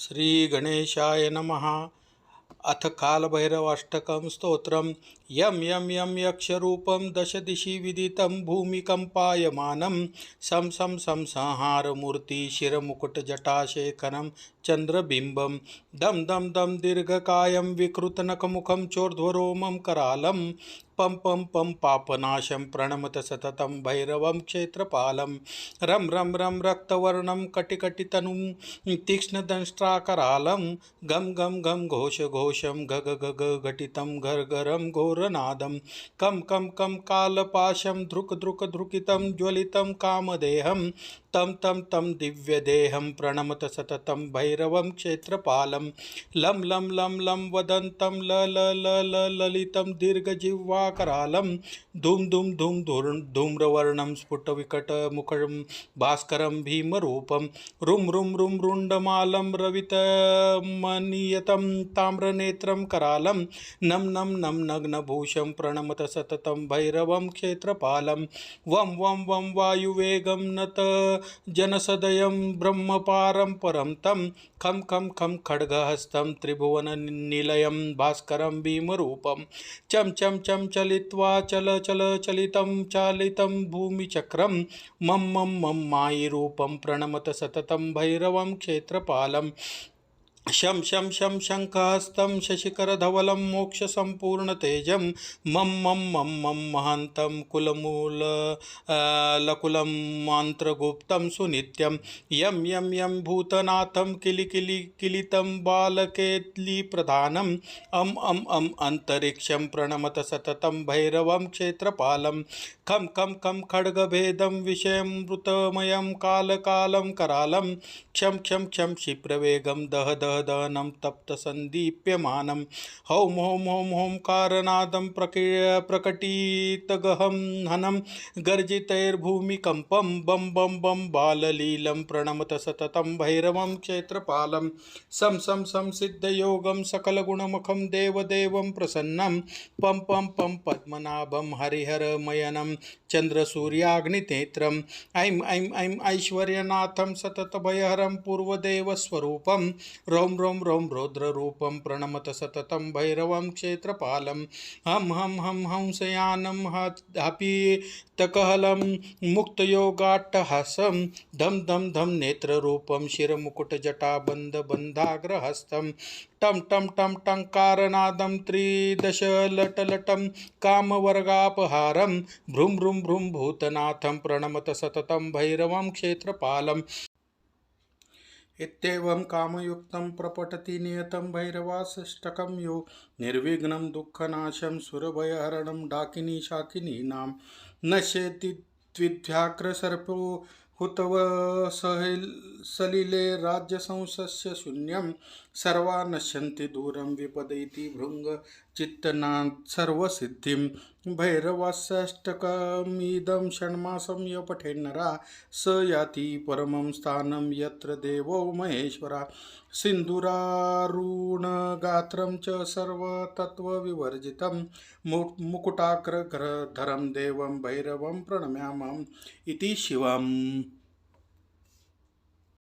श्रीगणेशाय नमः। अथ कालभैरवाष्टकं स्तोत्रं यं यं यं यक्षरूपं दशदिशि विदितं भूमिकम्पायमानं सं सं सं संहारमूर्ति शिरमुकुटजटाशेखरं चन्द्रबिम्बं। दं दं दं दीर्घकायं विकृतनखमुखं चोर्ध्वरोमं करालं। पं पं पं पापनाशं प्रणमत सततं भैरवं क्षेत्रपालं। रं रं रं रक्तवर्णं कटिकटितनुं तीक्ष्णदंष्ट्राकरालं। गं गं गं घोषघोषं घग घग घटितं ग घटितं घर्घरं घोरनादं कं कं कं, कालपाशं धृक् धृक् धृकितं ज्वलितं कामदेहं। तं तं तं दिव्यदेहं प्रणमत सततं भैरवं क्षेत्रपालं। लं लं लं लं वदन्तं ल ल ल ल, ललितं दीर्घजिह्वाकरालं। धूम धूम धूम धूर्, धूम्रवर्णं स्फुटविकटमुखं भास्करं भीमरूपं। रुं रुं रुं, रुण्डमालं रवितमनियतं ताम्रनेत्रं करालं। नं नं नं नग्नभूषं प्रणमत सततं भैरवं क्षेत्रपालं। वं वं वं, वायुवेगं नत, जनसदयं ब्रह्मपारं परं तं, खं खं खं, खड्गहस्तं त्रिभुवननिलयं भास्करं भीमरूपं। चं चं चं, चलित्वा चल चल, चलितं, चालितं भूमिचक्रं, मं मं मं, मायिरूपं प्रणमत सततं भैरवं क्षेत्रपालं। शं शं शं शङ्खहस्तं शशिकरधवलं मोक्षसम्पूर्णतेजं मं मं मं मं महान्तं कुलमूल लकुलं मन्त्रगुप्तं सुनित्यं, यं यं यं भूतनाथं किलिकिलि किलितं बालकेलिप्रधानम् अम् अम् अम् अन्तरिक्षं प्रणमत सततं भैरवं क्षेत्रपालं, खं खं खं खड्गभेदं विषयं मृतमयं कालकालं करालं, क्षं क्षं क्षं क्षिप्रवेगं दह दह दहनं तप्तसन्दीप्यमानं हौं हौं हौं हौंकारनादं प्रकि प्रकटितगहं हनं गर्जितैर्भूमिकम्पं बं बं बं बाललीलं प्रणमत सततं भैरवं क्षेत्रपालं सं सं सं सिद्धयोगं सकलगुणमुखं देवदेवं प्रसन्नं पं पं पं पद्मनाभं हरिहरमयनं चन्द्रसूर्याग्निनेत्रम् ऐं ऐं ऐं ऐश्वर्यनाथं सततभयहरं पूर्वदेवस्वरूपं रौं रौं रौं रौद्ररूपं प्रणमत सततं भैरवं क्षेत्रपालं। हं हं हं हंसयानं हपीतकहलं मुक्तयोगाट्टहासं। धं धं धं नेत्ररूपं शिरमुकुटजटाबन्धबन्धाग्रहस्तं टं टं टं टङ्कारनादं त्रिदशलटलटं कामवर्गापहारं। भ्रूं भ्रूं भ्रूं, भूतनाथं प्रणमत सततं भैरवं क्षेत्रपालं। इत्येवं कामयुक्तं प्रपठति नियतं भैरवाष्टकं यो निर्विघ्नं दुःखनाशं सुरभयहरणं डाकिनी शाकिनीनां नश्येति द्विध्याघ्रसर्पो हुतव सहिल सलिले राज्यसंसस्य शून्यं। सर्वा नश्यन्ति दूरं विपदैति भृङ्गचित्तनात् सर्वसिद्धिं। भैरवाष्टकमिदं षण्मासं य पठेन्नरा स याति परमं स्थानं यत्र देवो महेश्वरा। सिन्दुरारुणगात्रं च सर्वतत्त्वविवर्जितं। मु मुकुटाग्रधरं देवं भैरवं प्रणम्यामम् इति शिवम्।